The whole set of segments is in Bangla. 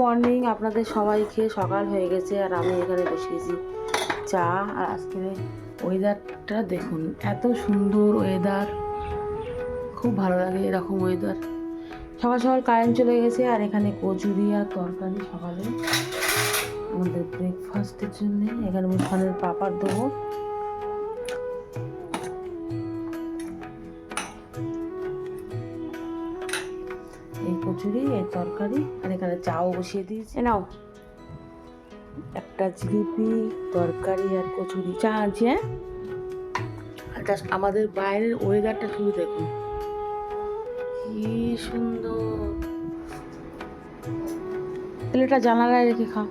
মর্নিং আপনাদের সবাইকে। সকাল হয়ে গেছে আর আমি এখানে বসিয়েছি চা। আর আজকে ওয়েদারটা দেখুন, এত সুন্দর ওয়েদার খুব ভালো লাগে এরকম ওয়েদার সকাল সকাল কারেন্ট চলে গেছে আর এখানে কচুরি আর তরকারি সকালে। আমাদের ব্রেকফাস্টের জন্য। এখানে মুসকানের পাপার দেবো। কচুরি এই তরকারি আর এখানে চাও বসিয়ে দিয়েছি। নাও। একটা জিলিপি তরকারি আর কচুরি। চা আছে হ্যাঁ? আর just আমাদের বাইরের ওয়েদারটা শুধু দেখুন। কি সুন্দর। প্লেটটা জানালায় রেখে খা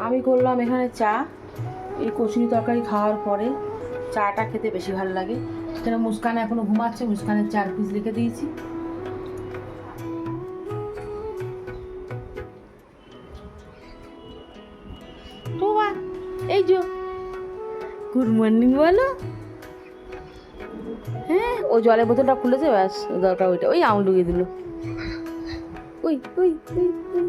আমি করলাম এখানে চা। এই কচুরি তরকারি খাওয়ার পরে চাটা খেতে বেশি ভালো লাগে। সেটা মুস্কান এখনও ঘুমাচ্ছে মুস্কানের চার পিস রেখে দিয়েছি। এই যে গুড মর্নিং বলো। হ্যাঁ ও জলের বোতলটা খুলেছে, ব্যাস, দরকার ওইটা। ওই আঙুল ঢুকিয়ে দিল। ওই ওই ওই ওই।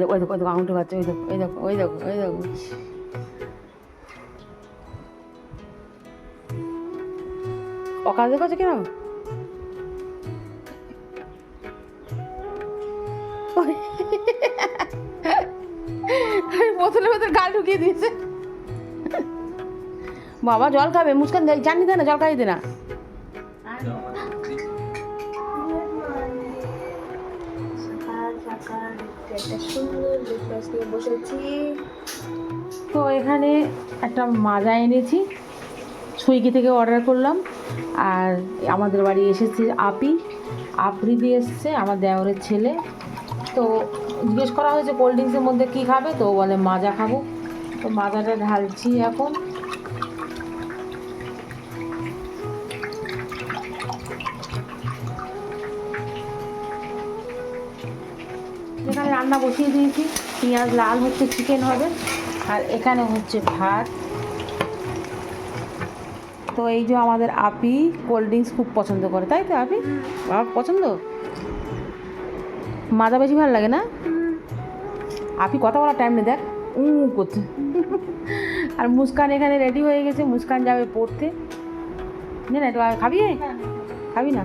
দেখো ওই দেখো ওই দেখো ওই দেখো ওই দেখো ওই দেখো ওই দেখো। অকাজ দেখেছে কেন। বোতলে বোতলে গাল ঢুকিয়ে দিয়েছে। বাবা জল খাবে মুস্কান জানি দে না, জল খাইয়ে দে না। তো এখানে একটা মাজা এনেছি। সুইগি থেকে অর্ডার করলাম। আর আমাদের বাড়ি এসেছে আপি। আফ্রিদি এসছে আমার দেওরের ছেলে। তো জিজ্ঞেস করা হয়েছে কোল্ড ড্রিঙ্কসের মধ্যে কী খাবে? তো বলে, মাজা খাব। তো মাজাটা ঢালছি এখন। এখানে রান্না বসিয়ে দিয়েছি। পেঁয়াজ লাল হচ্ছে চিকেন হবে। আর এখানে হচ্ছে ভাত। তো এই যে আমাদের আপি কোল্ড ড্রিঙ্কস খুব পছন্দ করে, তাই তো আপি? বাবা পছন্দ? মাজা বেশি ভালো লাগে না? আপি কথা বলার টাইম নেই, দেখ। উ করছে। আর মুস্কান এখানে রেডি হয়ে গেছে, মুস্কান যাবে পড়তে। না না খাবি? খাবি না?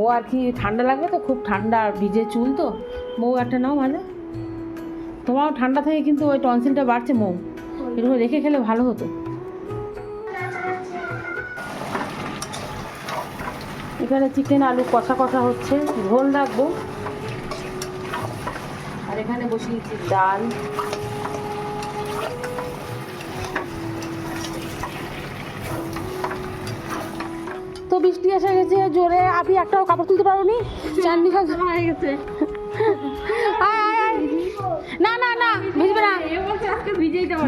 ও আর কি ঠান্ডা লাগবে তো, খুব ঠান্ডা, ভিজে চুল তো। মৌ একটা নাও মাজা। তোমারও ঠান্ডা থেকে কিন্তু ওই টনসিলটা বাড়ছে মৌ এরকম রেখে খেলে ভালো হতো। এখানে চিকেন আলু কষা কষা হচ্ছে। ঝোল রাখব। আর এখানে বসিয়েছি ডাল। তো বৃষ্টি এসে গেছে জোরে। আপনি একটাও কাপড় তুলতে পারোনি? চাননি হয়ে গেছে। আয়, আয়, আয়। না না না ভিজবে না।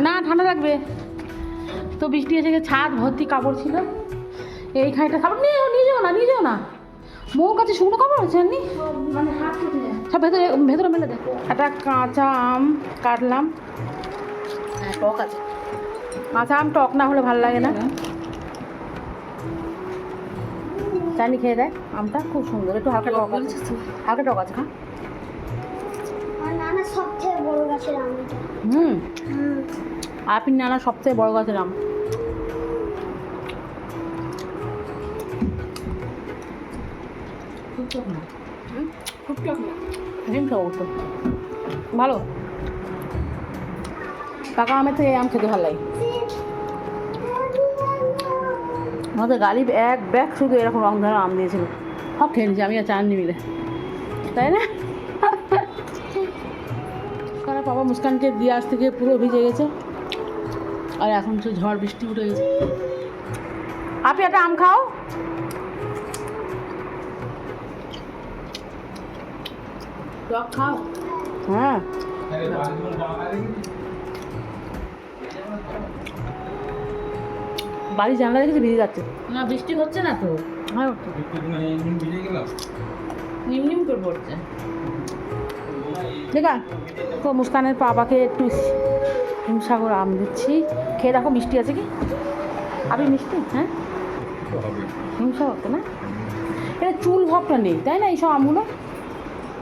না ঠান্ডা লাগবে। তো বৃষ্টি এসে গেছে ছাদ ভর্তি কাপড় ছিল। এই খাইটা কাপড় নিয়ে নিয়ে যাও না নিয়ে যাও না। মৌ কাছে শুকনো কাপড় আছে জানি মানে সব ভেতরে ভেতরে মেলে দেখ একটা কাঁচা আম কাটলাম। হ্যাঁ টক আছে। কাঁচা আম টক না হলে ভালো লাগে না। চানি খেয়ে দেয় আমটা খুব সুন্দর। একটু হালকা টক আছে। হালকা টক আছে খা। হুম। হুম। আপনি নানা সবথেকে বড় গাছের আম। টক ভালো। পাকা আমের থেকে আম খেতে ভালো লাগে। আমাদের গাড়ি এক ব্যাগ শুধু এরকম রং ধরা আম দিয়েছিল। সব খেয়ে নিয়েছি, আমি আর চাননি মিলে। তাই না? কারণ বাবা মুস্কানকে দিয়ে আজ থেকে পুরো ভিজে গেছে। আর এখন তো ঝড় বৃষ্টি উঠে গেছে। আপনি একটা আম খাও। টক খাও হ্যাঁ। বাড়ি জানলা দেখেছি ভিজে যাচ্ছে। না বৃষ্টি হচ্ছে না তো? হ্যাঁ। নিম নিম করে পড়ছে। দেখা তো মুস্কানের বাবাকে একটু হিমসাগর আম দিচ্ছি। খেয়ে দেখো মিষ্টি আছে কি? আপনি মিষ্টি হ্যাঁ? হিমসাগর তো না? এটা চুল ভাবটা নেই তাই না এইসব আমগুলো?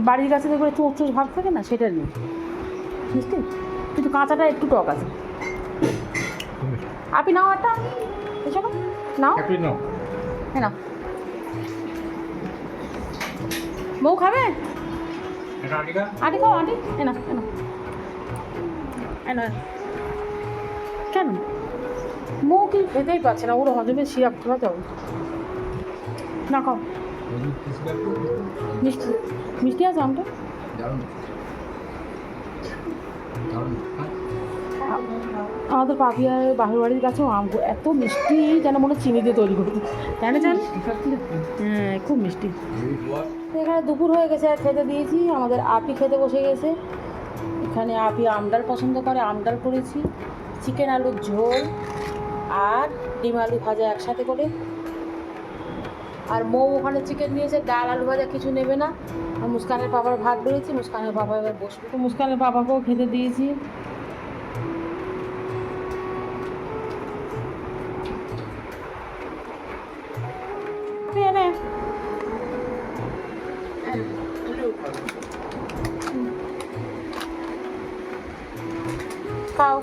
বাড়ির কাছে দেখবে চোখ চোখ ভাব থাকে না সেটা নেই। মিষ্টি কিন্তু কাঁচাটা একটু টক আছে। আপনি নাও একটা। এসব নাও। হ্যাঁ নাও। বউ খাবে? আটি খাও আটি। এ না এ না না কেন? মৌ কি খেতেই পাচ্ছে না ওর হজমে সিরাপ খাওয়া যাবে না খাও। মিষ্টি। মিষ্টি আছে আমটা? আমাদের পাপিয়ার বাহির বাড়ির কাছেও আম এত মিষ্টি যেন মনে চিনি দিয়ে তৈরি করেছে। তাই না জান? হ্যাঁ খুব মিষ্টি। এখানে দুপুর হয়ে গেছে আর খেতে দিয়েছি। আমাদের আপি খেতে বসে গেছে। এখানে আপি আমডাল পছন্দ করে আমডাল করেছি। চিকেন আলুর ঝোল আর ডিম আলু ভাজা একসাথে করে। আর মৌ ওখানে চিকেন নিয়েছে, ডাল, আলু ভাজা কিছু নেবে না। আর মুস্কানের বাবার ভাত বেড়েছি, মুস্কানের বাবা এবার বসবে। তো মুস্কানের বাবাকেও খেতে দিয়েছি। খাও।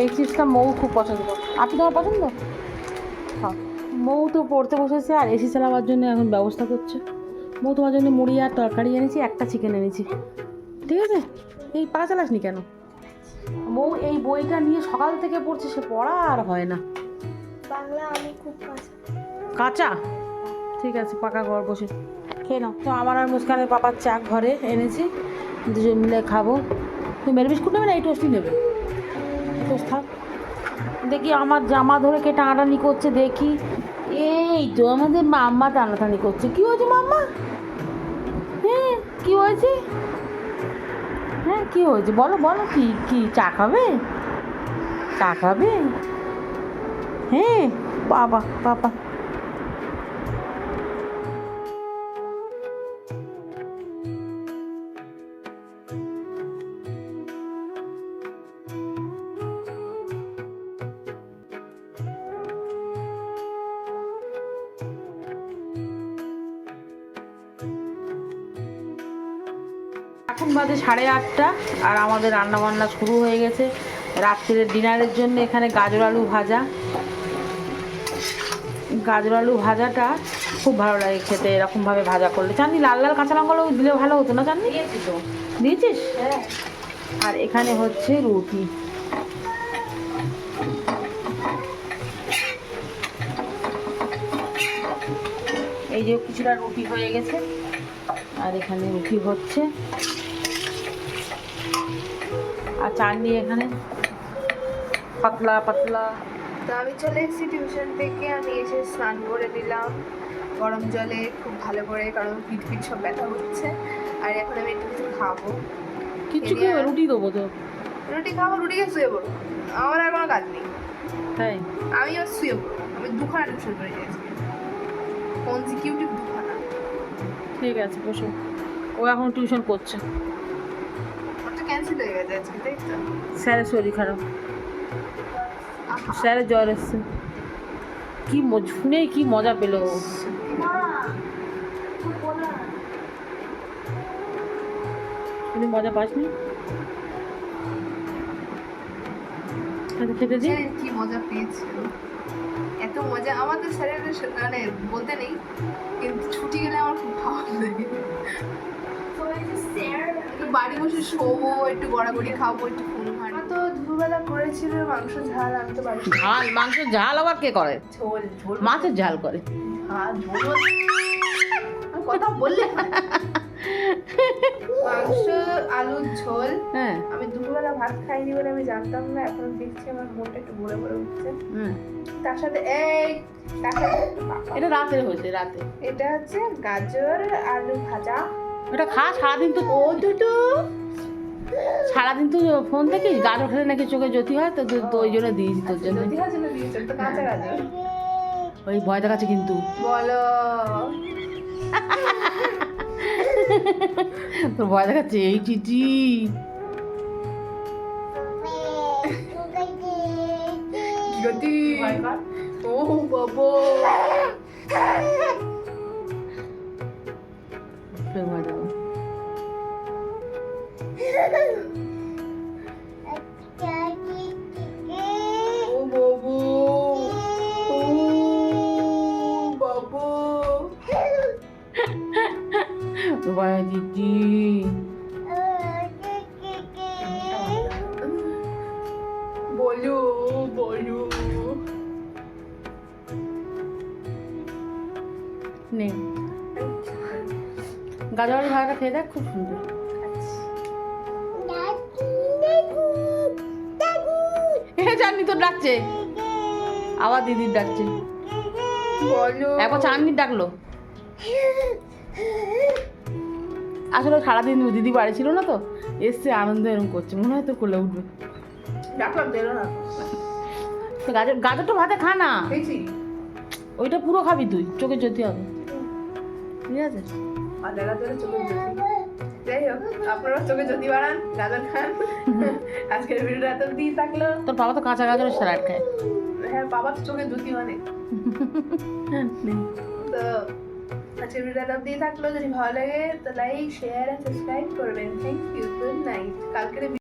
এই চিজটা মৌ খুব পছন্দ আপনি তোমার পছন্দ? খাও। মৌ তো পড়তে বসেছে আর এসি চালাবার জন্য এখন ব্যবস্থা করছে। মৌ তোমার জন্য মুড়ি আর তরকারি এনেছি একটা চিকেন এনেছি। ঠিক আছে? এই পা চালাসনি কেন? মৌ এই বইটা নিয়ে সকাল থেকে পড়ছে সে পড়া আর হয় না। বাংলা আমি খুব কাঁচা। ঠিক আছে পাকা ঘর বসে। খেয়ে নাও। তো আমার আর মুস্কানের পাপার চা ঘরে এনেছি। দুজন মিলে খাব। তুমি মেরে বিস্কুট নেবে না? এই টোস্টই নেবে। টোস্ট থাক। দেখি আমার জামা ধরে কে টানাটানি করছে দেখি। এই তো আমাদের মাম্মা টানাটানি করছে। কি হয়েছে মাম্মা? হ্যাঁ কি হয়েছে? হ্যাঁ কি হয়েছে? বলো বলো, কি কি, চা খাবে? চা খাবে? হ্যাঁ বাবা বাবা। এখন বাজে সাড়ে আটটা আর আমাদের রান্না বান্না শুরু হয়ে গেছে। রাত্রির ডিনারের জন্য এখানে গাজর আলু ভাজা। গাজর আলু ভাজাটা খুব ভালো লাগে খেতে এরকমভাবে ভাজা করলে। চাঁদনি লাল লাল কাঁচা লঙ্কা দিলে ভালো হতো না চাঁদনি দিয়েছিস? আর এখানে হচ্ছে রুটি। এই যে কিছুটা রুটি হয়ে গেছে। আর এখানে রুটি হচ্ছে আর চাটনি এখানে। পাতলা পাতলা। তো আমি চলে এসেছি টিউশন থেকে। আমি এসে স্নান করে নিলাম। গরম জলে খুব ভালো করে কারণ পিঠ পিঠ সব ব্যথা হচ্ছে আর এখন আমি একটু কিছু খাব। কিচ্ছু কি রুটি দেবো তো? রুটি খাব রুটিকে শুয়ে পড়ব। আমার আর কোনো কাজ নেই। তাই? আমি আর শুয়ে পড়ব আমি দুখানা টিউশন করে গেছি কনজিকিউটিভ দুখানা। ঠিক আছে বসো। ও এখন টিউশন করছে। ক্যান্সেল হয়ে গেছে আজকে তাই তো স্যারের শরীর খারাপ স্যারের জ্বর এসছে কি মজ- শুনেই কি মজা পেল। শুনে মজা পাসনি খেতে খেতে দি কি মজা পেয়েছিল এত মজা আমাদের স্যারের মানে বলতে নেই কিন্তু ছুটি গেলে আমার খুব ভালো লাগে। একটু বাড়ি বসে শোবো একটু গড়াগড়ি খাব একটু ফোন ঘাঁটবো তো দুপুরবেলা করেছিল মাংস ঝাল আমি তো বাড়ি ঝাল মাংস ঝাল আবার কে করে? ঝোল ঝোল। মাছের ঝাল করে। হ্যাঁ ঝোল। কথা বললে মাংস আলুর ঝোল। হ্যাঁ। আমি দুপুরবেলা ভাত খাইনি বলে আমি জানতাম না এখন দেখছি আমার মনটা একটু ভরে ভরে উঠছে। হুম। তার সাথে এই তার সাথে এটা রাতের হয়েছে রাতে। এটা হচ্ছে গাজর আলু ভাজা। এটা খা সারাদিন তো ও দুটো। সারাদিন তো ফোন থেকে গাজর খেলে নাকি চোখে জ্যোতি হয় তো ওই জন্য দিয়েছি তোর জন্য। ওই ভয় দেখাচ্ছে কিন্তু। বলো। তোর ভয় দেখাচ্ছে এই চিঠি। গতি ও বাবা। ভয় ভয় চিঠি বলো বলো নে। গাজরের ভাড়াটা খেয়ে দেখ খুব সুন্দর। এ চাননি তোর ডাকছে? আবার দিদির ডাকছে। বলো। একবার চাননি ডাকলো। আসলে সারাদিন দিদি বাড়ি ছিল না তো এসছে আনন্দ এরম করছে মনে হয় তো কোলে উঠবে। না। তো গাজর গাজরটা ভাতে খা না। ওইটা পুরো খাবি তুই চোখে জ্যোতি হবে। ঠিক আছে? যাই হোক আপনারা চোখে বাড়ান গাজর খান। আজকের ভিডিওটা এত দিয়ে থাকল। তোর বাবা তো কাঁচা গাজরের স্যালাড খায়। হ্যাঁ বাবা তো চোখে জ্যোতি মানে। তো আজকের ভিডিওটা দিয়ে থাকল যদি ভালো লাগে তো লাইক শেয়ার আর সাবস্ক্রাইব করবেন। থ্যাংক ইউ গুড নাইট কালকের